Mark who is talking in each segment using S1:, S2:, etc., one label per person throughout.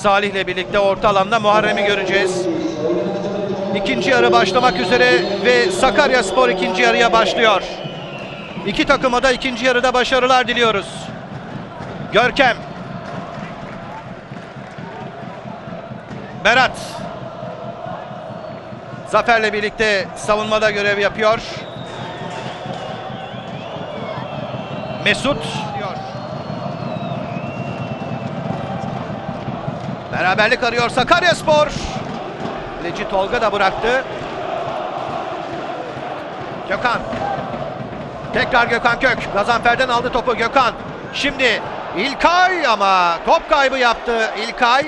S1: Salih'le birlikte orta alanda Muharrem'i göreceğiz. İkinci yarı başlamak üzere ve Sakarya Spor ikinci yarıya başlıyor. İki takıma da ikinci yarıda başarılar diliyoruz. Görkem. Berat. Zafer'le birlikte savunmada görev yapıyor. Mesut Beraberlik arıyor Sakaryaspor. Kaleci Tolga da bıraktı. Gökhan. Tekrar Gökhan Kök. Gazanfer'den aldı topu Gökhan. Şimdi İlkay ama top kaybı yaptı İlkay.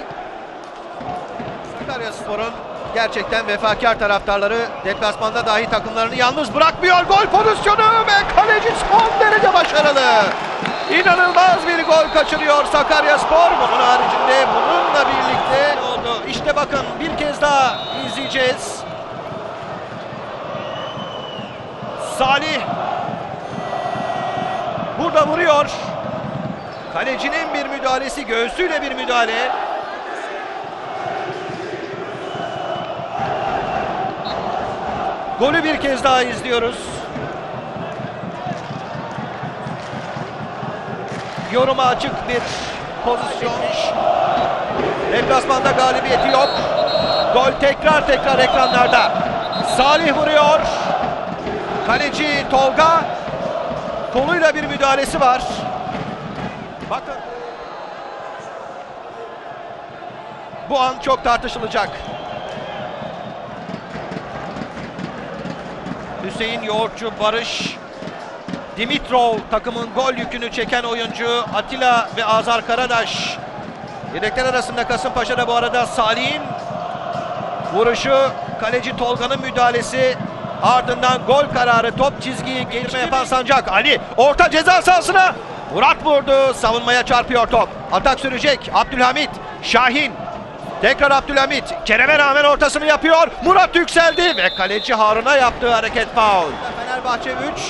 S1: Sakaryaspor'un gerçekten vefakar taraftarları deplasmanda dahi takımlarını yalnız bırakmıyor. Gol pozisyonu ve kaleci son derece başarılı. İnanılmaz bir gol kaçırıyor Sakaryaspor. Bunun haricinde bununla birlikte oldu. İşte bakın bir kez daha izleyeceğiz. Salih burada vuruyor. Kalecinin bir müdahalesi, göğsüyle bir müdahale. Golü bir kez daha izliyoruz. Yoruma açık bir pozisyon. Deplasmanda galibiyeti yok. Gol tekrar tekrar ekranlarda. Salih vuruyor. Kaleci Tolga koluyla bir müdahalesi var. Bakın. Bu an çok tartışılacak. Hüseyin Yoğurtçu, Barış, Dimitrov takımın gol yükünü çeken oyuncu Atilla ve Azar Karadaş. Yedekler arasında Kasımpaşa'da bu arada Salih'in vuruşu, kaleci Tolga'nın müdahalesi ardından gol kararı top çizgiyi gelirme yapan Sancak. Ali orta ceza sahasına Murat vurdu. Savunmaya çarpıyor top. Atak sürecek. Abdülhamit, Şahin. Tekrar Abdülhamit. Kerem'e rağmen ortasını yapıyor. Murat yükseldi ve kaleci Harun'a yaptığı hareket faul. Fenerbahçe 3,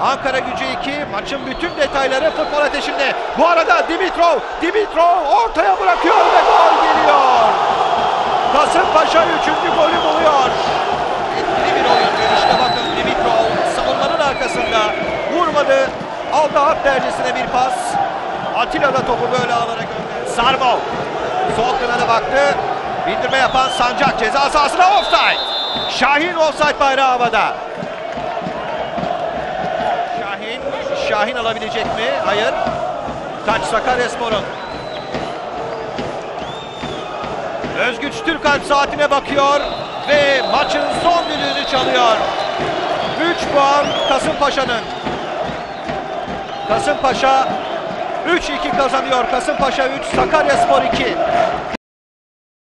S1: Ankara gücü 2. Maçın bütün detayları futbol ateşinde. Bu arada Dimitrov, Dimitrov ortaya bırakıyor ve gol geliyor. Kasımpaşa 3. golü buluyor. Etkili bir oyuncu. İşte bakın Dimitrov savunmanın arkasında vurmadı. Aldı hat dercesine bir pas. Atilla da topu böyle alarak gönderdi. Sarbo sol kanada baktı. Bindirme yapan Sancak ceza sahasına offside. Şahin offside bayrağı havada. Şahin alabilecek mi? Hayır. Taç Sakaryaspor'un. Özgüç Türkalp saatine bakıyor ve maçın son düdüğünü çalıyor. 3 puan Kasımpaşa'nın. Kasımpaşa 3-2 kazanıyor. Kasımpaşa 3, Sakaryaspor 2.